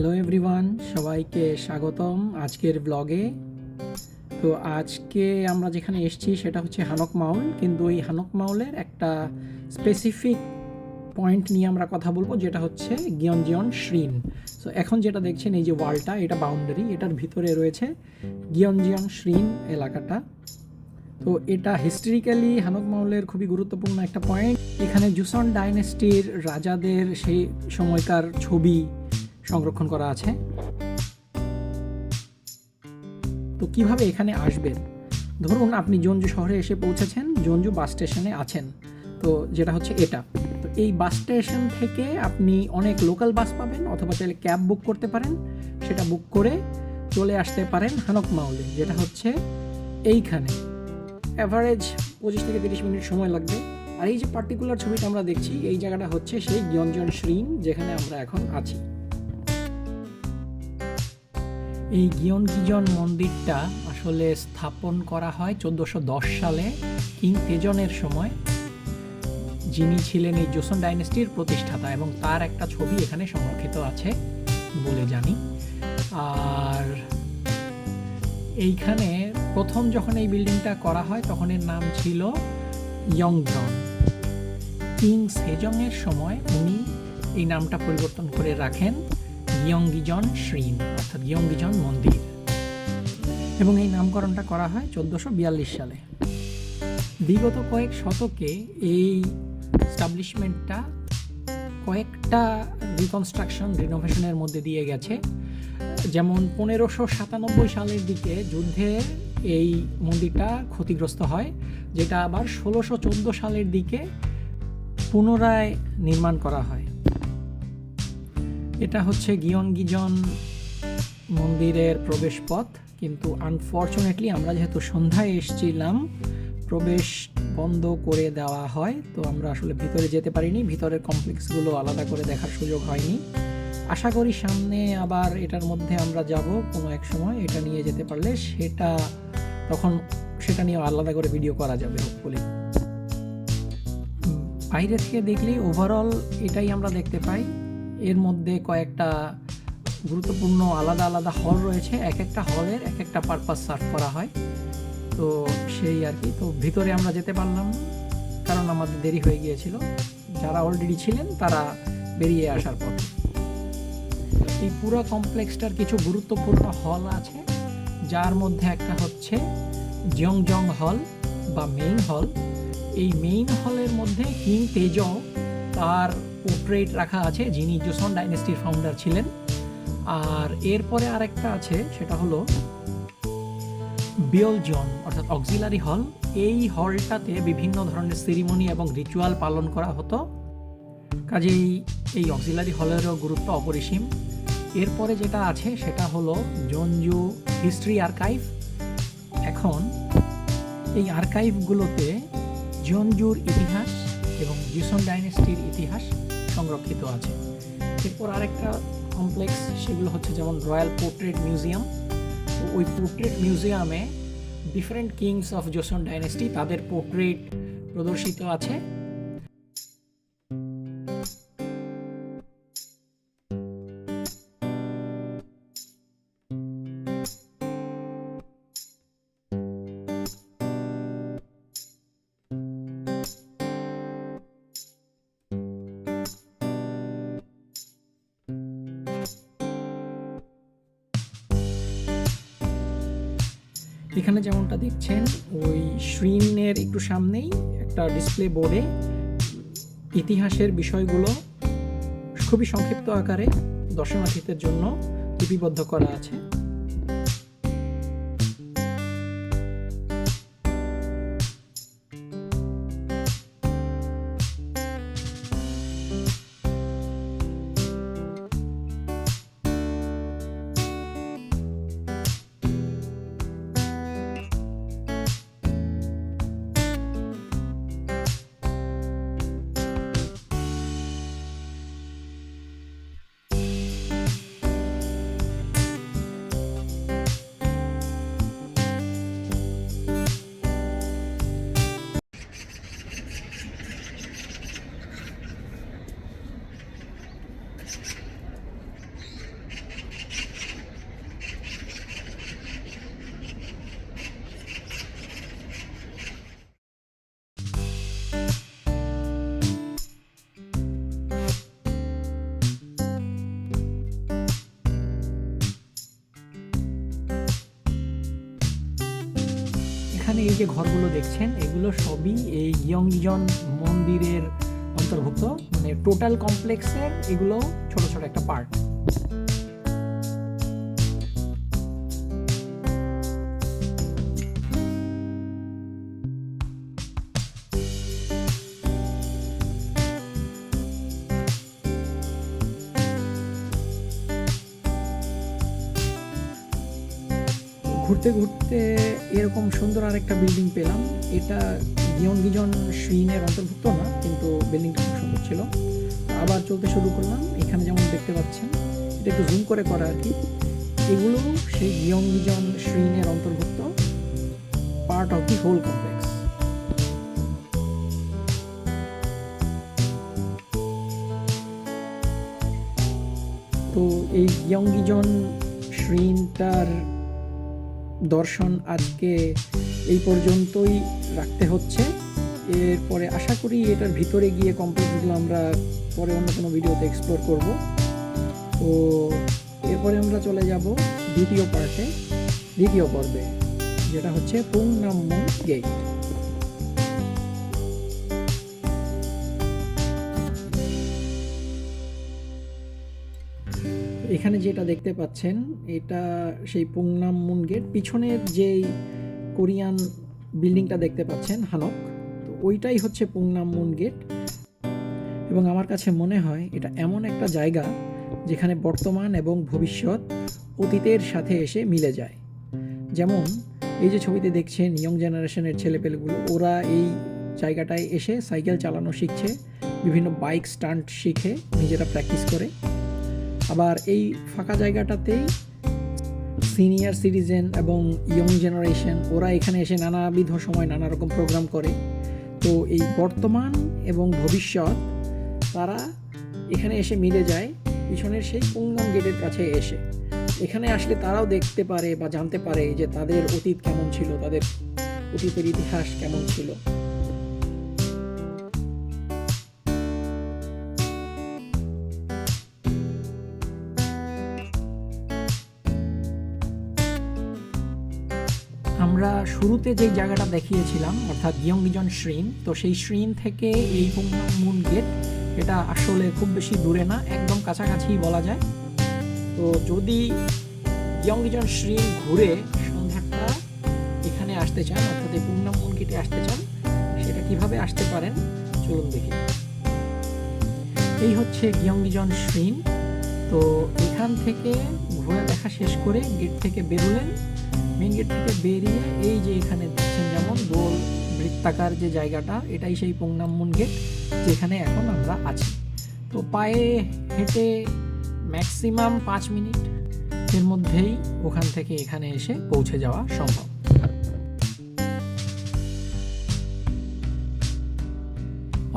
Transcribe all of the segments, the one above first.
Hello everyone সবাইকে স্বাগতম আজকের ব্লগে তো আজকে আমরা যেখানে এসেছি সেটা হচ্ছে হানক মাউল কিন্তু এই হানক মাউলের একটা স্পেসিফিক পয়েন্ট নিয়ে আমরা কথা বলব, যেটা হচ্ছে গিয়নজিয়ন শ্রিন সো এখন যেটা দেখছেন, এই যে ওয়ালটা এটা বাউন্ডারি এটার ভিতরে রয়েছে গিয়নজিয়ন শ্রিন এলাকাটা। তো এটা হিস্টোরিক্যালি হানক মাউলের খুবই গুরুত্বপূর্ণ একটা পয়েন্ট এখানে জুসন ডাইনেস্টির রাজাদের সেই সময়কার ছবি সংরক্ষণ করা আছে। তো কীভাবে এখানে আসবেন? ধরুন আপনি জঞ্জু শহরে এসে পৌঁছেছেন, জঞ্জু বাস স্টেশনে আছেন। তো যেটা হচ্ছে এটা। তো এই বাস স্টেশন থেকে আপনি অনেক লোকাল বাস পাবেন অথবা চাইলে ক্যাব বুক করতে পারেন। সেটা বুক করে চলে আসতে পারেন হানক মাউলে, যেটা হচ্ছে এইখানে। অ্যাভারেজ পঁচিশ থেকে তিরিশ মিনিট সময় লাগবে। আর এই যে পার্টিকুলার ছবিটা আমরা দেখছি, এই জায়গাটা হচ্ছে সেই গিয়ঞ্জন শ্রীন, যেখানে আমরা এখন আছি। এই গিয়ন গিজন মন্দিরটা আসলে স্থাপন করা হয় চোদ্দোশো দশ সালে কিং তেজনের সময়। যিনি ছিলেন এই জোসন ডাইনেস্টির প্রতিষ্ঠাতা এবং তার একটা ছবি এখানে সংরক্ষিত আছে বলে জানি। আর এইখানে প্রথম যখন এই বিল্ডিংটা করা হয় তখন এর নাম ছিল ইয়ংজন কিং সেজংয়ের সময় উনি এই নামটা পরিবর্তন করে রাখেন। গিয়ঙ্গিজন শ্রীন অর্থাৎ গিয়ঙ্গিজন মন্দির। এবং এই নামকরণটা করা হয় চোদ্দোশো বিয়াল্লিশ সালে। বিগত কয়েক শতকে এই স্টাবলিশমেন্টটা কয়েকটা রিকনস্ট্রাকশন রিনোভেশনের মধ্যে দিয়ে গেছে। যেমন পনেরোশো সাতানব্বই সালের দিকে যুদ্ধে এই মন্দিরটা ক্ষতিগ্রস্ত হয়, যেটা আবার ষোলোশো চোদ্দ সালের দিকে পুনরায় নির্মাণ করা হয়। এটা হচ্ছে গিয়ন গিজন মন্দিরের প্রবেশ পথ কিন্তু আনফর্চুনেটলি আমরা যেহেতু সন্ধ্যায় এসেছিলাম, প্রবেশ বন্ধ করে দেওয়া হয়, তো আমরা আসলে ভিতরে যেতে পারিনি। ভিতরের কমপ্লেক্সগুলো আলাদা করে দেখার সুযোগ হয়নি। আশা করি সামনে আবার এটার মধ্যে আমরা যাব কোনো এক সময়, এটা নিয়ে যেতে পারলে সেটা তখন সেটা নিয়ে আলাদা করে ভিডিও করা যাবে হোপফুলি বাইরে থেকে দেখলেই ওভারঅল এটাই আমরা দেখতে পাই। এর মধ্যে কয়েকটা গুরুত্বপূর্ণ আলাদা আলাদা হল রয়েছে। এক একটা হলের এক একটা পারপাস সার্ভ করা হয়। তো সেই আর কি। তো ভিতরে আমরা যেতে পারলাম কারণ আমাদের দেরি হয়ে গিয়েছিল। যারা অলরেডি ছিলেন, তারা বেরিয়ে আসার পর এই পুরো কমপ্লেক্সটার কিছু গুরুত্বপূর্ণ হল আছে। যার মধ্যে একটা হচ্ছে জং জং হল বা মেইন হল এই মেইন হলের মধ্যে কিং তেজ তার পোর্ট্রেট রাখা আছে যিনি জোসন ডাইনেস্টির ফাউন্ডার ছিলেন। আর এরপরে আরেকটা আছে, সেটা হলো বিয়লজন অর্থাৎ অক্সিলারি হল এই হলটাতে বিভিন্ন ধরনের সেরিমনি এবং রিচুয়াল পালন করা হতো। কাজেই এই অক্সিলারি হলেরও গুরুত্ব অপরিসীম। এরপরে যেটা আছে, সেটা হলো জঞ্জু হিস্ট্রি আর্কাইভ এখন এই আর্কাইভগুলোতে জঞ্জুর ইতিহাস এবং জিসন ডাইনেস্টির ইতিহাস সংরক্ষিত আছে। এরপর আরেকটা কমপ্লেক্স সেগুলো হচ্ছে যেমন রয়্যাল পোর্ট্রেট মিউজিয়াম ওই পোর্ট্রেট মিউজিয়ামে different kings of Joseon dynasty তাদের পোর্ট্রেট প্রদর্শিত আছে। এখানে যেমনটা দেখছেন, ওই স্ক্রিনের একটু সামনেই একটা ডিসপ্লে বোর্ডে ইতিহাসের বিষয়গুলো খুবই সংক্ষিপ্ত আকারে দর্শনার্থীদের জন্য লিপিবদ্ধ করা আছে। এখানে এই যে ঘরগুলো দেখছেন, এগুলো সবই এই ইয়ংজন মন্দিরের অন্তর্ভুক্ত। মানে টোটাল কমপ্লেক্সের এগুলো ছোট ছোট একটা পার্ট ঘুরতে ঘুরতে এরকম সুন্দর আরেকটা বিল্ডিং পেলাম। এটা গিয়ন গিজন শ্রীনের অন্তর্ভুক্ত না, কিন্তু বিল্ডিংটা খুব সুন্দর ছিল। আবার চলতে শুরু করলাম, এখানে যেমন দেখতে পাচ্ছেন, এটা একটু জুম করে করা আর কি। এগুলো সেই গিয়ন গিজন শ্রীনের অন্তর্ভুক্ত part of the whole complex তো এই গিয়ঙ্গিজন শ্রীনটার দর্শন আজকে এই পর্যন্তই রাখতে হচ্ছে। এরপরে আশা করি এটার ভিতরে গিয়ে কমপ্লিটগুলো আমরা পরে অন্য কোনো ভিডিওতে এক্সপ্লোর করব। তো এরপরে আমরা চলে যাব দ্বিতীয় পার্টে দ্বিতীয় পর্বে, যেটা হচ্ছে পুংনাম্মু গেট এখানে যেটা দেখতে পাচ্ছেন, এটা সেই পুংনাম মুন গেট। পিছনের যেই কোরিয়ান বিল্ডিংটা দেখতে পাচ্ছেন, হানক, তো ওইটাই হচ্ছে পুংনাম মুন গেট। এবং আমার কাছে মনে হয় এটা এমন একটা জায়গা যেখানে বর্তমান এবং ভবিষ্যৎ অতীতের সাথে এসে মিলে যায়। যেমন এই যে ছবিতে দেখছেন ইয়ং জেনারেশনের ছেলেপেলেগুলো, ওরা এই জায়গাটায় এসে সাইকেল চালানো শিখছে, বিভিন্ন বাইক স্টান্ট শিখে নিজেরা প্র্যাকটিস করে। আবার এই ফাঁকা জায়গাটাতেই সিনিয়র সিটিজেন এবং ইয়ং জেনারেশন, ওরা এখানে এসে নানাবিধ সময় নানা রকম প্রোগ্রাম করে। তো এই বর্তমান এবং ভবিষ্যৎ, তারা এখানে এসে মিলে যায়, পিছনের সেই পুঙ্গম গেটের কাছে এসে। এখানে আসলে তারাও দেখতে পারে বা জানতে পারে যে তাদের অতীত কেমন ছিল, তাদের অতীতের ইতিহাস কেমন ছিল। শুরুতে যে জায়গাটা দেখিয়েছিলাম, অর্থাৎ ইয়ংজন শ্রীন তো সেই শ্রীন থেকে এই মুন গেট এটা আসলে খুব বেশি দূরে না, একদম কাছাকাছি বলা যায়। তো যদি ইয়ংজন শ্রিন ঘুরে সন্ধ্যাটা এখানে আসতে চান, অর্থাৎ এই মুন গেটে আসতে চান, সেটা কীভাবে আসতে পারেন, চলুন দেখি। এই হচ্ছে গিয়ংজন শ্রীন তো এখান থেকে ঘোরা দেখা শেষ করে গেট থেকে বেরোলেন মেন গেট থেকে বেরিয়ে এই যে এখানে দেখছেন যেমন গোল বৃত্তাকার যে জায়গাটা, এটাই সেই পোংনামুন গেট যেখানে এখন আমরা আছি। তো পায়ে হেঁটে ম্যাক্সিমাম পাঁচ মিনিট এর মধ্যেই ওখান থেকে এখানে এসে পৌঁছে যাওয়া সম্ভব।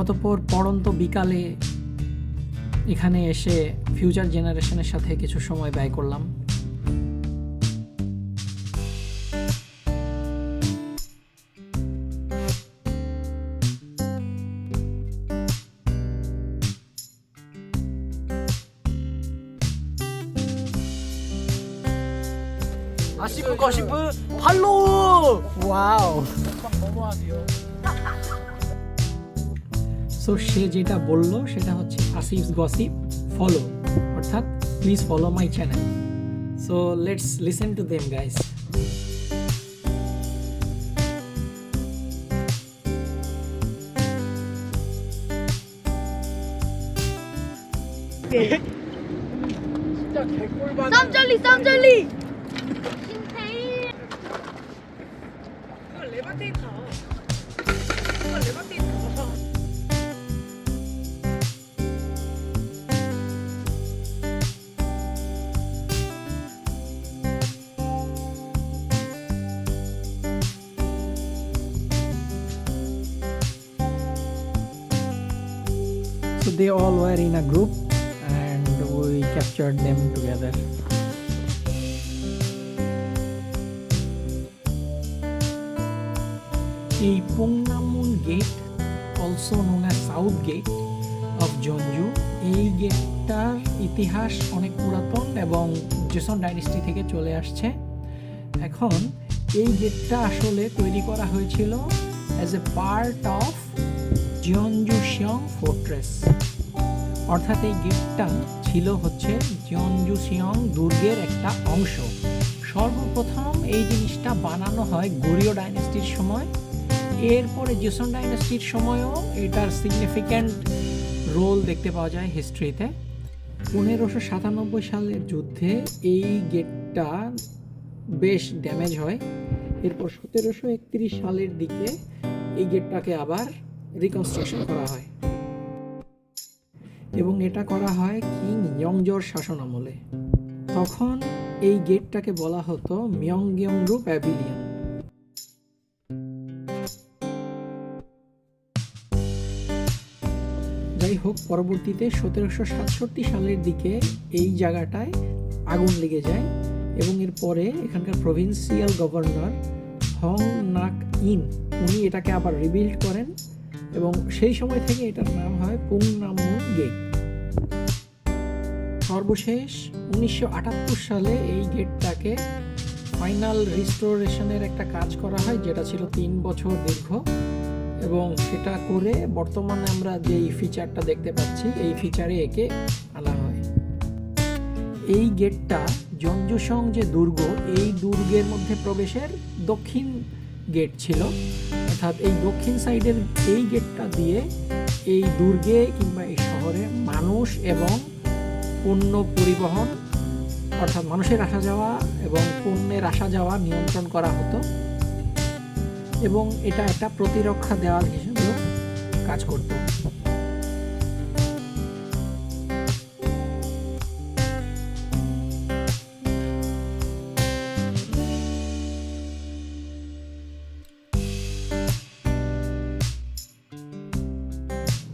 অতপর পড়ন্ত বিকালে এখানে এসে ফিউচার জেনারেশনের সাথে কিছু সময় ব্যয় করলাম। সো সে যেটা বলল সেটা হচ্ছে আসিফ গসিপ ফলো অর্থাৎ please follow my channel so let's listen to them guys Sam Jolie, Sam Jolie! 레바테이터 이거 레바테이터 So they all were in a group and we captured them together. এই Pungnammun gate also known as south gate of Jeonju এই গেটটার ইতিহাস অনেক পুরাতন এবং Jason dynasty থেকে চলে আসছে। এখন এই গেটটা আসলে তৈরি করা হয়েছিল as a part of Jeonjuseong fortress অর্থাৎ এই গেটটা ছিল হচ্ছে জিয়নজুসিয়ং দুর্গের একটা অংশ। সর্বপ্রথম এই জিনিসটা বানানো হয় গরিয় ডাইনেস্টির সময়। এরপরে জেসন ডাইনেস্টির সময়ও এটার সিগনিফিক্যান্ট রোল দেখতে পাওয়া যায় হিস্ট্রিতে পনেরোশো সাতানব্বই সালের যুদ্ধে এই গেটটা বেশ ড্যামেজ হয়। এরপর সতেরোশো একত্রিশ সালের দিকে এই গেটটাকে আবার রিকনস্ট্রাকশন করা হয়। এবং এটা করা হয় কিং ইয়ংজোর শাসন আমলে। তখন এই গেটটাকে বলা হতো মিয়ংগিয়ংরু প্যাভিলিয়ন হোক, পরবর্তীতে সতেরোশো সাতষট্টি সালের দিকে এই জায়গাটায় আগুন লেগে যায় এবং এর পরে এখানকার প্রভিন্সিয়াল গভর্নর হং নাক ইন উনি এটাকে আবার রিবিল্ড করেন এবং সেই সময় থেকে এটার নাম হয় পুংনামুন গেট সর্বশেষ উনিশশো আটাত্তর সালে এই গেটটাকে ফাইনাল রিস্টোরেশনের একটা কাজ করা হয়, যেটা ছিল তিন বছর দীর্ঘ। এবং সেটা করে বর্তমানে আমরা যেই ফিচারটা দেখতে পাচ্ছি, এই ফিচারে একে আনা হয়। এই গেটটা জঞ্জুসং যে দুর্গ, এই দুর্গের মধ্যে প্রবেশের দক্ষিণ গেট ছিল। অর্থাৎ এই দক্ষিণ সাইডের এই গেটটা দিয়ে এই দুর্গে কিংবা এই শহরে মানুষ এবং পণ্য পরিবহন, অর্থাৎ মানুষের আসা যাওয়া এবং পণ্যের আসা যাওয়া নিয়ন্ত্রণ করা হতো। এবং এটা একটা প্রতিরক্ষা দেওয়াল হিসেবেও কাজ করত।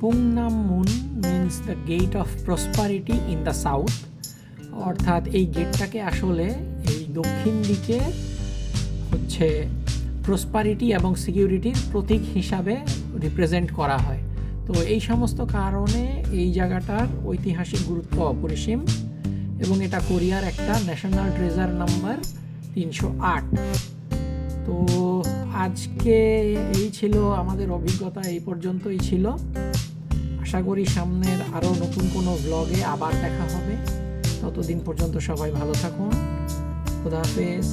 Pungnammun means the gate of prosperity in the south অর্থাৎ এই গেটটাকে আসলে এই দক্ষিণ দিকে হচ্ছে প্রসপারিটি এবং সিকিউরিটির প্রতীক হিসাবে রিপ্রেজেন্ট করা হয়। তো এই সমস্ত কারণে এই জায়গাটার ঐতিহাসিক গুরুত্ব অপরিসীম এবং এটা কোরিয়ার একটা ন্যাশনাল ট্রেজার নাম্বার তিনশো আট। তো আজকে এই ছিল, আমাদের অভিজ্ঞতা এই পর্যন্তই ছিল। আশা করি সামনের আরও নতুন কোনো ব্লগে আবার দেখা হবে। ততদিন পর্যন্ত সবাই ভালো থাকুন। খুদা হাফেজ।